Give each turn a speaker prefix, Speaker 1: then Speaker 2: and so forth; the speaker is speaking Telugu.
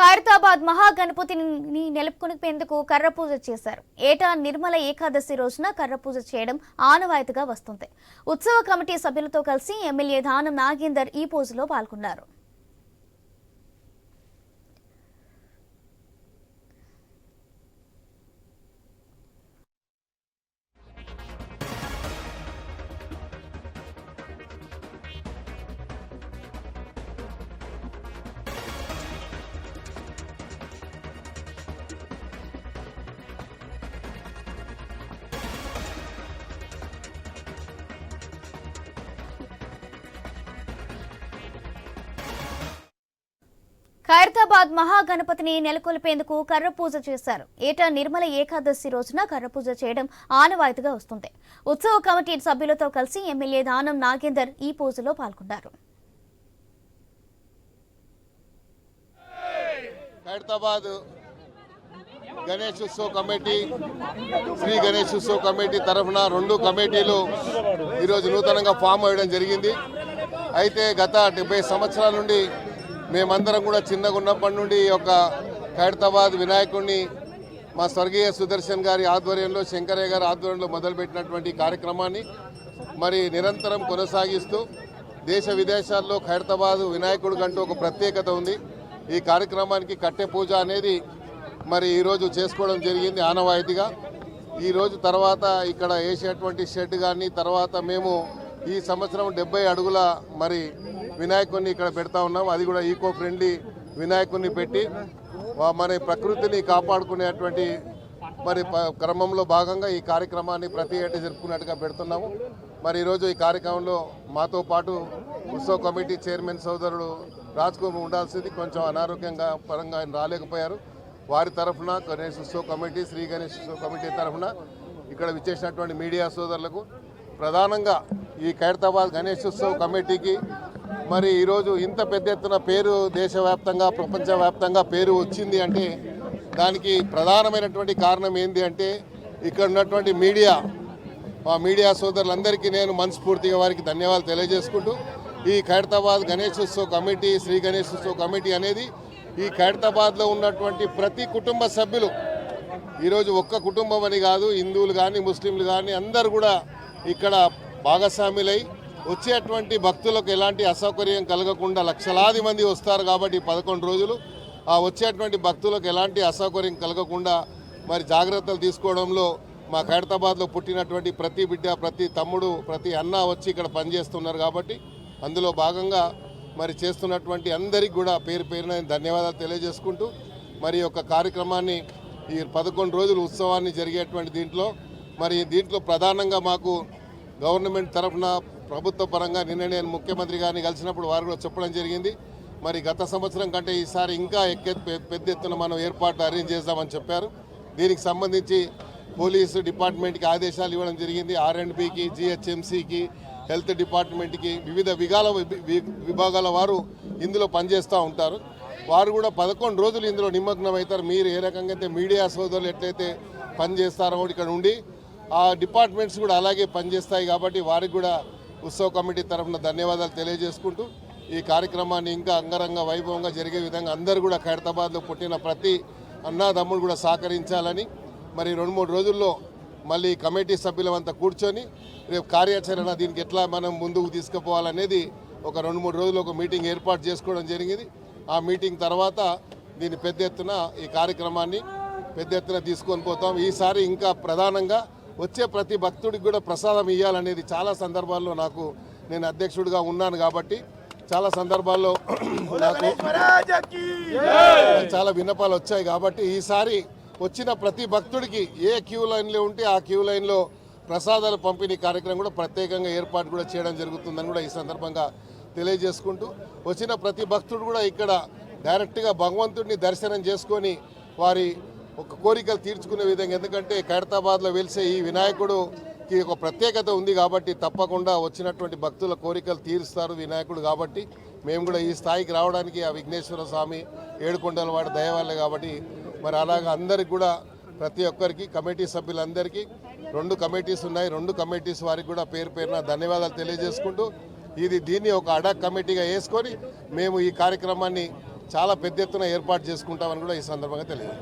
Speaker 1: ఖైరతాబాద్ మహాగణపతిని నెలకొనిపేందుకు కర్ర పూజ చేశారు. ఏటా నిర్మల ఏకాదశి రోజున కర్ర పూజ చేయడం ఆనవాయితీగా వస్తుంది. ఉత్సవ కమిటీ సభ్యులతో కలిసి ఎమ్మెల్యే దానం నాగేందర్ ఈ పూజలో పాల్గొన్నారు. ఖైరతాబాద్ మహాగణపతిని నెలకొల్పేందుకు కర్ర పూజ చేశారు. ఏటా నిర్మల ఏకాదశి రోజున కర్ర పూజ చేయడం ఆనవాయితీగా వస్తుంది. ఉత్సవ కమిటీ సభ్యులతో కలిసి ఎమ్మెల్యే దానం నాగేందర్ ఈ పూజలో పాల్గొన్నారు.
Speaker 2: ఖైరతాబాద్ గణేష్ ఉత్సవ్ కమిటీ శ్రీ గణేష్ ఉత్సవ్ కమిటీ తరఫున రెండు కమిటీలు ఈరోజు నూతనంగా ఫామ్ అవ్వడం జరిగింది. అయితే గత డెబ్బై సంవత్సరాల నుండి మేమందరం కూడా చిన్నగా ఉన్నప్పటి నుండి ఈ యొక్క ఖైరతాబాద్ వినాయకుడిని మా స్వర్గీయ సుదర్శన్ గారి ఆధ్వర్యంలో శంకరయ్య గారి ఆధ్వర్యంలో మొదలుపెట్టినటువంటి కార్యక్రమాన్ని మరి నిరంతరం కొనసాగిస్తూ దేశ విదేశాల్లో ఖైరతాబాద్ వినాయకుడు కంటూ ఒక ప్రత్యేకత ఉంది. ఈ కార్యక్రమానికి కట్టె పూజ అనేది మరి ఈరోజు చేసుకోవడం జరిగింది ఆనవాయితీగా. ఈరోజు తర్వాత ఇక్కడ వేసేటువంటి షెడ్ కానీ తర్వాత మేము ఈ సంవత్సరం డెబ్బై అడుగుల మరి వినాయకుడిని ఇక్కడ పెడతా ఉన్నాం. అది కూడా ఈకో ఫ్రెండ్లీ వినాయకుడిని పెట్టి మరి మన ప్రకృతిని కాపాడుకునేటువంటి మరి ప- క్రమంలో భాగంగా ఈ కార్యక్రమాన్ని ప్రతి ఏటా జరుపుకున్నట్టుగా పెడుతున్నాము. మరి ఈరోజు ఈ కార్యక్రమంలో మాతో పాటు ఉత్సవ కమిటీ చైర్మన్ సోదరుడు రాజ్ కుమార్ ఉండాల్సింది. కొంచెం అనారోగ్యంగా పరంగా ఆయన రాలేకపోయారు. వారి తరఫున గణేష్ ఉత్సవ కమిటీ శ్రీ గణేష్ ఉత్సవ కమిటీ తరఫున ఇక్కడ విచ్చేసినటువంటి మీడియా సోదరులకు ప్రధానంగా ఈ ఖైరతాబాద్ గణేష్ ఉత్సవ కమిటీకి మరి ఈరోజు ఇంత పెద్ద ఎత్తున పేరు దేశవ్యాప్తంగా ప్రపంచవ్యాప్తంగా పేరు వచ్చింది అంటే దానికి ప్రధానమైనటువంటి కారణం ఏంటి అంటే ఇక్కడ ఉన్నటువంటి మీడియా. మా మీడియా సోదరులందరికీ నేను మనస్ఫూర్తిగా వారికి ధన్యవాదాలు తెలియజేసుకుంటూ ఈ ఖైరతాబాద్ గణేష్ కమిటీ శ్రీ గణేష్ కమిటీ అనేది ఈ ఖైరతాబాద్లో ఉన్నటువంటి ప్రతి కుటుంబ సభ్యులు ఈరోజు ఒక్క కుటుంబం అని కాదు హిందువులు కానీ ముస్లింలు కానీ అందరు కూడా ఇక్కడ భాగస్వాములై వచ్చేటువంటి భక్తులకు ఎలాంటి అసౌకర్యం కలగకుండా లక్షలాది మంది వస్తారు కాబట్టి పదకొండు రోజులు. ఆ వచ్చేటువంటి భక్తులకు ఎలాంటి అసౌకర్యం కలగకుండా మరి జాగ్రత్తలు తీసుకోవడంలో మా ఖైరతాబాద్లో పుట్టినటువంటి ప్రతి బిడ్డ ప్రతి తమ్ముడు ప్రతి అన్న వచ్చి ఇక్కడ పనిచేస్తున్నారు కాబట్టి అందులో భాగంగా మరి చేస్తున్నటువంటి అందరికీ కూడా పేరు పేరున ధన్యవాదాలు తెలియజేసుకుంటూ మరి ఒక యొక్క కార్యక్రమాన్ని ఈ పదకొండు రోజులు ఉత్సవాన్ని జరిగేటువంటి దీంట్లో మరి దీంట్లో ప్రధానంగా మాకు గవర్నమెంట్ తరఫున ప్రభుత్వ పరంగా నిన్న నేను ముఖ్యమంత్రి గారిని కలిసినప్పుడు వారు కూడా చెప్పడం జరిగింది. మరి గత సంవత్సరం కంటే ఈసారి ఇంకా ఎక్కే పెద్ద ఎత్తున మనం ఏర్పాట్లు అరేంజ్ చేద్దామని చెప్పారు. దీనికి సంబంధించి పోలీసు డిపార్ట్మెంట్కి ఆదేశాలు ఇవ్వడం జరిగింది. ఆర్ఎండ్బికి జిహెచ్ఎంసీకి హెల్త్ డిపార్ట్మెంట్కి వివిధ విగాల విభాగాల వారు ఇందులో పనిచేస్తూ ఉంటారు. వారు కూడా పదకొండు రోజులు ఇందులో నిమగ్నం అవుతారు. మీరు ఏ రకంగా అయితే మీడియా సోదరులు ఎట్లయితే పనిచేస్తారో ఇక్కడ ఉండి ఆ డిపార్ట్మెంట్స్ కూడా అలాగే పనిచేస్తాయి కాబట్టి వారికి కూడా ఉత్సవ కమిటీ తరఫున ధన్యవాదాలు తెలియజేసుకుంటూ ఈ కార్యక్రమాన్ని ఇంకా అంగరంగ వైభవంగా జరిగే విధంగా అందరూ కూడా ఖైరతాబాద్లో పుట్టిన ప్రతి అన్నాదమ్ముడు కూడా సహకరించాలని మరి రెండు మూడు రోజుల్లో మళ్ళీ కమిటీ సభ్యులమంతా కూర్చొని రేపు కార్యాచరణ దీనికి ఎట్లా మనం ముందుకు తీసుకుపోవాలనేది ఒక రెండు మూడు రోజులు ఒక మీటింగ్ ఏర్పాటు చేసుకోవడం జరిగింది. ఆ మీటింగ్ తర్వాత దీన్ని పెద్ద ఎత్తున ఈ కార్యక్రమాన్ని పెద్ద ఎత్తున తీసుకొని పోతాం. ఈసారి ఇంకా ప్రధానంగా వచ్చే ప్రతి భక్తుడికి కూడా ప్రసాదం ఇవ్వాలనేది చాలా సందర్భాల్లో నాకు నేను అధ్యక్షుడిగా ఉన్నాను కాబట్టి చాలా సందర్భాల్లో నాకు చాలా విన్నపాలు వచ్చాయి కాబట్టి ఈసారి వచ్చిన ప్రతి భక్తుడికి ఏ క్యూ లైన్లో ఉంటే ఆ క్యూ లైన్లో ప్రసాదాల పంపిణీ కార్యక్రమం కూడా ప్రత్యేకంగా ఏర్పాటు కూడా చేయడం జరుగుతుందని కూడా ఈ సందర్భంగా తెలియజేసుకుంటూ వచ్చిన ప్రతి భక్తుడు కూడా ఇక్కడ డైరెక్ట్గా భగవంతుడిని దర్శనం చేసుకొని వారి ఒక కోరికలు తీర్చుకునే విధంగా. ఎందుకంటే ఖైరతాబాద్లో వెలిసే ఈ వినాయకుడుకి ఒక ప్రత్యేకత ఉంది కాబట్టి తప్పకుండా వచ్చినటువంటి భక్తుల కోరికలు తీరుస్తారు వినాయకుడు కాబట్టి. మేము కూడా ఈ స్థాయికి రావడానికి ఆ విఘ్నేశ్వర స్వామి ఏడుకొండల వాడి దయవల్లే కాబట్టి మరి అలాగ అందరికి కూడా ప్రతి ఒక్కరికి కమిటీ సభ్యులందరికీ రెండు కమిటీస్ ఉన్నాయి. రెండు కమిటీస్ వారికి కూడా పేరు పేరున ధన్యవాదాలు తెలియజేసుకుంటూ ఇది దీన్ని ఒక అడాక్ కమిటీగా వేసుకొని మేము ఈ కార్యక్రమాన్ని చాలా పెద్ద ఎత్తున ఏర్పాటు చేసుకుంటామని కూడా ఈ సందర్భంగా తెలియదు